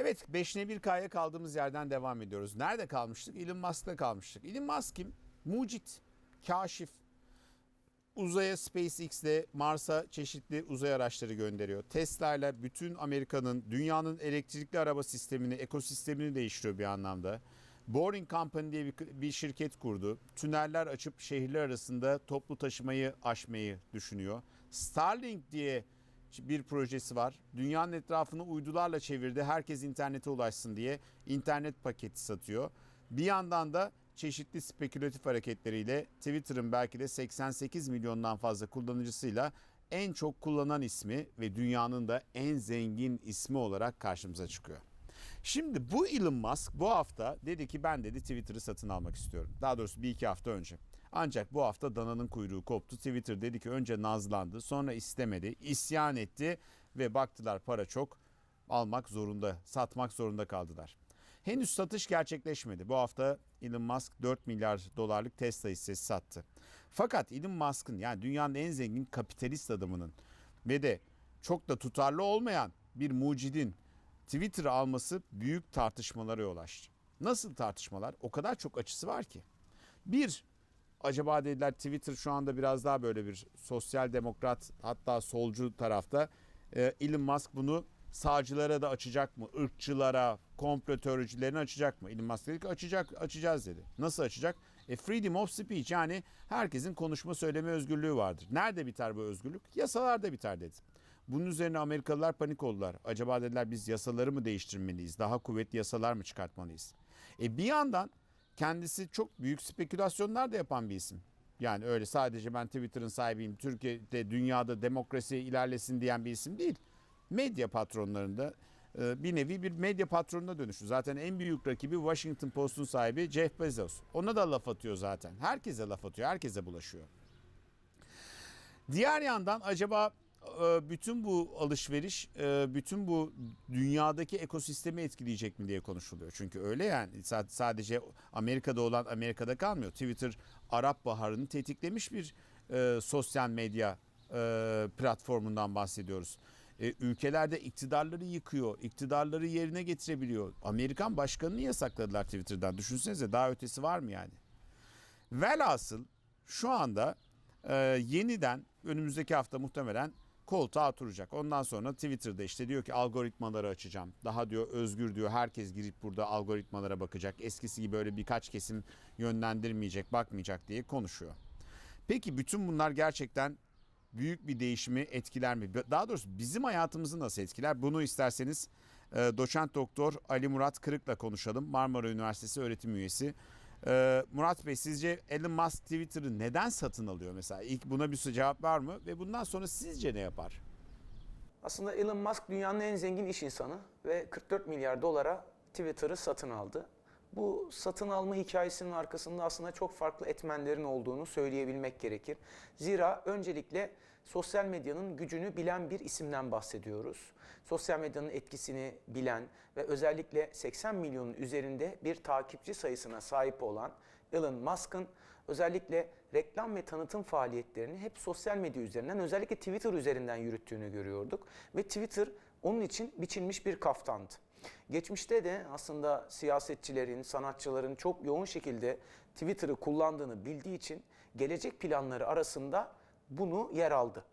Evet 5'ne 1K'ya kaldığımız yerden devam ediyoruz. Nerede kalmıştık? Elon Musk'ta kalmıştık. Elon Musk kim? Mucit, kaşif. Uzaya SpaceX'le Mars'a çeşitli uzay araçları gönderiyor. Tesla bütün Amerika'nın, dünyanın elektrikli araba sistemini, ekosistemini değiştiriyor bir anlamda. Boring Company diye bir, bir şirket kurdu. Tüneller açıp şehirler arasında toplu taşımayı aşmayı düşünüyor. Starlink diye bir projesi var. Dünyanın etrafını uydularla çevirdi. Herkes internete ulaşsın diye internet paketi satıyor. Bir yandan da çeşitli spekülatif hareketleriyle Twitter'ın belki de 88 milyondan fazla kullanıcısıyla en çok kullanan ismi ve dünyanın da en zengin ismi olarak karşımıza çıkıyor. Şimdi bu Elon Musk bu hafta dedi ki ben dedi Twitter'ı satın almak istiyorum. Daha doğrusu bir iki hafta önce. Ancak bu hafta dananın kuyruğu koptu. Twitter dedi ki önce nazlandı sonra istemedi, isyan etti ve baktılar para çok almak zorunda, satmak zorunda kaldılar. Henüz satış gerçekleşmedi. Bu hafta Elon Musk 4 milyar dolarlık Tesla hissesi sattı. Fakat Elon Musk'ın yani dünyanın en zengin kapitalist adamının ve de çok da tutarlı olmayan bir mucidin Twitter'ı alması büyük tartışmalara yol açtı. Nasıl tartışmalar? O kadar çok açısı var ki. Bir, acaba dediler Twitter şu anda biraz daha böyle bir sosyal demokrat hatta solcu tarafta. Ee, Elon Musk bunu sağcılara da açacak mı? Irkçılara, komplo teoricilerine açacak mı? Elon Musk dedi ki açacak, açacağız dedi. Nasıl açacak? E, freedom of speech yani herkesin konuşma söyleme özgürlüğü vardır. Nerede biter bu özgürlük? Yasalarda biter dedi. Bunun üzerine Amerikalılar panik oldular. Acaba dediler biz yasaları mı değiştirmeliyiz? Daha kuvvetli yasalar mı çıkartmalıyız? E bir yandan kendisi çok büyük spekülasyonlar da yapan bir isim. Yani öyle sadece ben Twitter'ın sahibiyim, Türkiye'de, dünyada demokrasi ilerlesin diyen bir isim değil. Medya patronlarında e, bir nevi bir medya patronuna dönüştü. Zaten en büyük rakibi Washington Post'un sahibi Jeff Bezos. Ona da laf atıyor zaten. Herkese laf atıyor, herkese bulaşıyor. Diğer yandan acaba bütün bu alışveriş, e, bütün bu dünyadaki ekosistemi etkileyecek mi diye konuşuluyor. Çünkü öyle yani sadece Amerika'da olan Amerika'da kalmıyor. Twitter Arap Baharı'nı tetiklemiş bir e, sosyal medya platformundan bahsediyoruz. Ülkelerde iktidarları yıkıyor, iktidarları yerine getirebiliyor. Amerikan başkanını yasakladılar Twitter'dan. Düşünsenize daha ötesi var mı yani? Velhasıl şu anda yeniden önümüzdeki hafta muhtemelen koltuğa oturacak. Ondan sonra Twitter'da işte diyor ki algoritmaları açacağım. Daha diyor özgür diyor herkes girip burada algoritmalara bakacak. Eskisi gibi böyle birkaç kesim yönlendirmeyecek, bakmayacak diye konuşuyor. Peki bütün bunlar gerçekten büyük bir değişimi etkiler mi? Daha doğrusu bizim hayatımızı nasıl etkiler? Bunu isterseniz e, doçent doktor Ali Murat Kırık'la konuşalım. Marmara Üniversitesi öğretim üyesi. Ee, Murat Bey sizce Elon Musk Twitter'ı neden satın alıyor mesela? İlk buna bir cevap var mı? Ve bundan sonra sizce ne yapar? Aslında Elon Musk dünyanın en zengin iş insanı ve 44 milyar dolara Twitter'ı satın aldı. Bu satın alma hikayesinin arkasında aslında çok farklı etmenlerin olduğunu söyleyebilmek gerekir. Zira öncelikle sosyal medyanın gücünü bilen bir isimden bahsediyoruz. Sosyal medyanın etkisini bilen ve özellikle 80 milyonun üzerinde bir takipçi sayısına sahip olan Elon Musk'ın özellikle reklam ve tanıtım faaliyetlerini hep sosyal medya üzerinden özellikle Twitter üzerinden yürüttüğünü görüyorduk. Ve Twitter onun için biçilmiş bir kaftandı. Geçmişte de aslında siyasetçilerin, sanatçıların çok yoğun şekilde Twitter'ı kullandığını bildiği için gelecek planları arasında bunu yer aldı.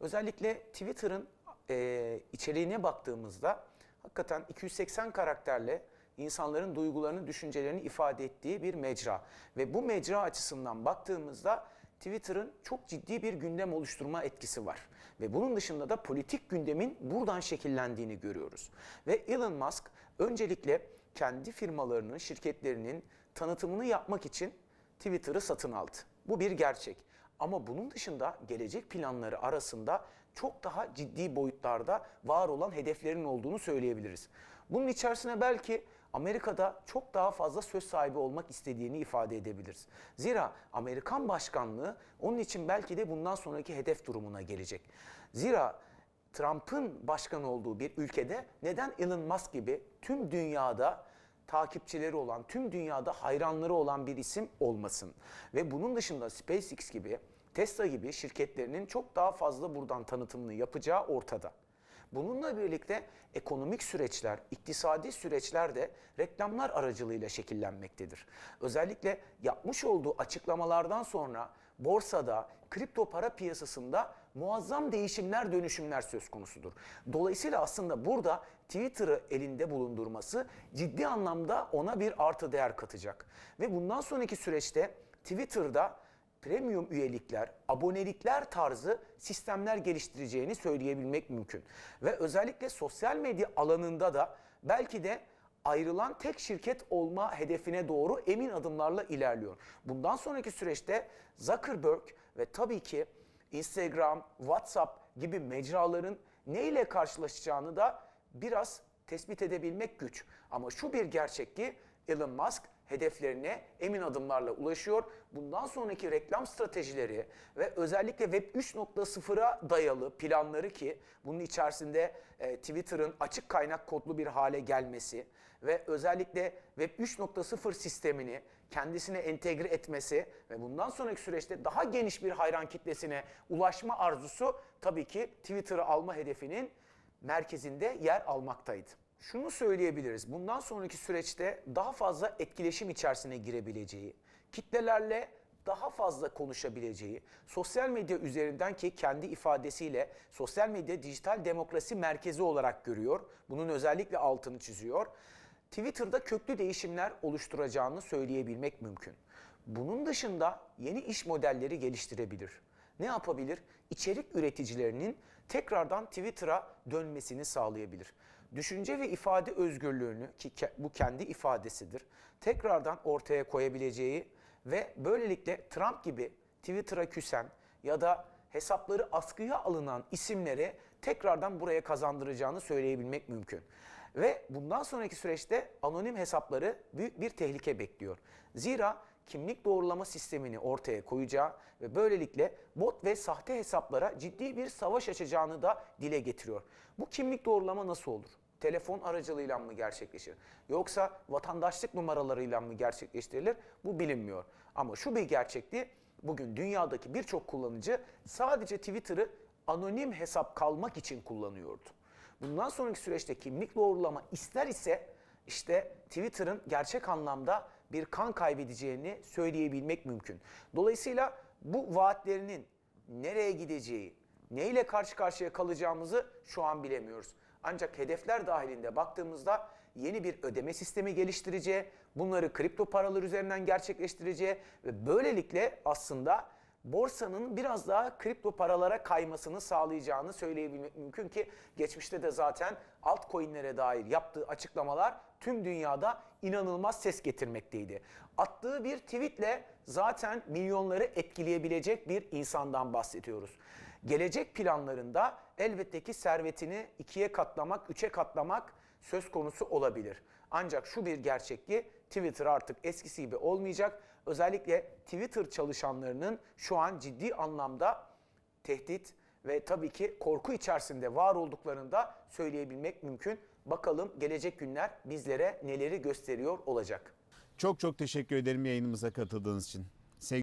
Özellikle Twitter'ın e, içeriğine baktığımızda hakikaten 280 karakterle insanların duygularını, düşüncelerini ifade ettiği bir mecra. Ve bu mecra açısından baktığımızda Twitter'ın çok ciddi bir gündem oluşturma etkisi var. Ve bunun dışında da politik gündemin buradan şekillendiğini görüyoruz. Ve Elon Musk öncelikle kendi firmalarının, şirketlerinin tanıtımını yapmak için Twitter'ı satın aldı. Bu bir gerçek. Ama bunun dışında gelecek planları arasında çok daha ciddi boyutlarda var olan hedeflerin olduğunu söyleyebiliriz. Bunun içerisine belki Amerika'da çok daha fazla söz sahibi olmak istediğini ifade edebiliriz. Zira Amerikan başkanlığı onun için belki de bundan sonraki hedef durumuna gelecek. Zira Trump'ın başkan olduğu bir ülkede neden Elon Musk gibi tüm dünyada takipçileri olan, tüm dünyada hayranları olan bir isim olmasın. Ve bunun dışında SpaceX gibi, Tesla gibi şirketlerinin çok daha fazla buradan tanıtımını yapacağı ortada. Bununla birlikte ekonomik süreçler, iktisadi süreçler de reklamlar aracılığıyla şekillenmektedir. Özellikle yapmış olduğu açıklamalardan sonra borsada, kripto para piyasasında muazzam değişimler, dönüşümler söz konusudur. Dolayısıyla aslında burada Twitter'ı elinde bulundurması ciddi anlamda ona bir artı değer katacak. Ve bundan sonraki süreçte Twitter'da premium üyelikler, abonelikler tarzı sistemler geliştireceğini söyleyebilmek mümkün. Ve özellikle sosyal medya alanında da belki de ayrılan tek şirket olma hedefine doğru emin adımlarla ilerliyor. Bundan sonraki süreçte Zuckerberg ve tabii ki Instagram, WhatsApp gibi mecraların neyle karşılaşacağını da biraz tespit edebilmek güç. Ama şu bir gerçek ki Elon Musk hedeflerine emin adımlarla ulaşıyor. Bundan sonraki reklam stratejileri ve özellikle Web 3.0'a dayalı planları ki bunun içerisinde e, Twitter'ın açık kaynak kodlu bir hale gelmesi ve özellikle Web 3.0 sistemini kendisine entegre etmesi ve bundan sonraki süreçte daha geniş bir hayran kitlesine ulaşma arzusu tabii ki Twitter'ı alma hedefinin merkezinde yer almaktaydı. Şunu söyleyebiliriz. Bundan sonraki süreçte daha fazla etkileşim içerisine girebileceği, kitlelerle daha fazla konuşabileceği, sosyal medya üzerinden ki kendi ifadesiyle sosyal medya dijital demokrasi merkezi olarak görüyor. Bunun özellikle altını çiziyor. Twitter'da köklü değişimler oluşturacağını söyleyebilmek mümkün. Bunun dışında yeni iş modelleri geliştirebilir. Ne yapabilir? İçerik üreticilerinin tekrardan Twitter'a dönmesini sağlayabilir. Düşünce ve ifade özgürlüğünü ki bu kendi ifadesidir. Tekrardan ortaya koyabileceği ve böylelikle Trump gibi Twitter'a küsen ya da hesapları askıya alınan isimleri tekrardan buraya kazandıracağını söyleyebilmek mümkün. Ve bundan sonraki süreçte anonim hesapları büyük bir tehlike bekliyor. Zira kimlik doğrulama sistemini ortaya koyacağı ve böylelikle bot ve sahte hesaplara ciddi bir savaş açacağını da dile getiriyor. Bu kimlik doğrulama nasıl olur? Telefon aracılığıyla mı gerçekleşir? Yoksa vatandaşlık numaralarıyla mı gerçekleştirilir? Bu bilinmiyor. Ama şu bir gerçekti. Bugün dünyadaki birçok kullanıcı sadece Twitter'ı anonim hesap kalmak için kullanıyordu. Bundan sonraki süreçte kimlik doğrulama ister ise işte Twitter'ın gerçek anlamda bir kan kaybedeceğini söyleyebilmek mümkün. Dolayısıyla bu vaatlerinin nereye gideceği, neyle karşı karşıya kalacağımızı şu an bilemiyoruz. Ancak hedefler dahilinde baktığımızda yeni bir ödeme sistemi geliştireceği, bunları kripto paralar üzerinden gerçekleştireceği ve böylelikle aslında borsanın biraz daha kripto paralara kaymasını sağlayacağını söyleyebilmek mümkün ki geçmişte de zaten altcoin'lere dair yaptığı açıklamalar tüm dünyada inanılmaz ses getirmekteydi. Attığı bir tweetle zaten milyonları etkileyebilecek bir insandan bahsediyoruz. Gelecek planlarında elbette ki servetini ikiye katlamak, üçe katlamak söz konusu olabilir. Ancak şu bir gerçek ki Twitter artık eskisi gibi olmayacak. Özellikle Twitter çalışanlarının şu an ciddi anlamda tehdit ve tabii ki korku içerisinde var olduklarını da söyleyebilmek mümkün. Bakalım gelecek günler bizlere neleri gösteriyor olacak. Çok çok teşekkür ederim yayınımıza katıldığınız için.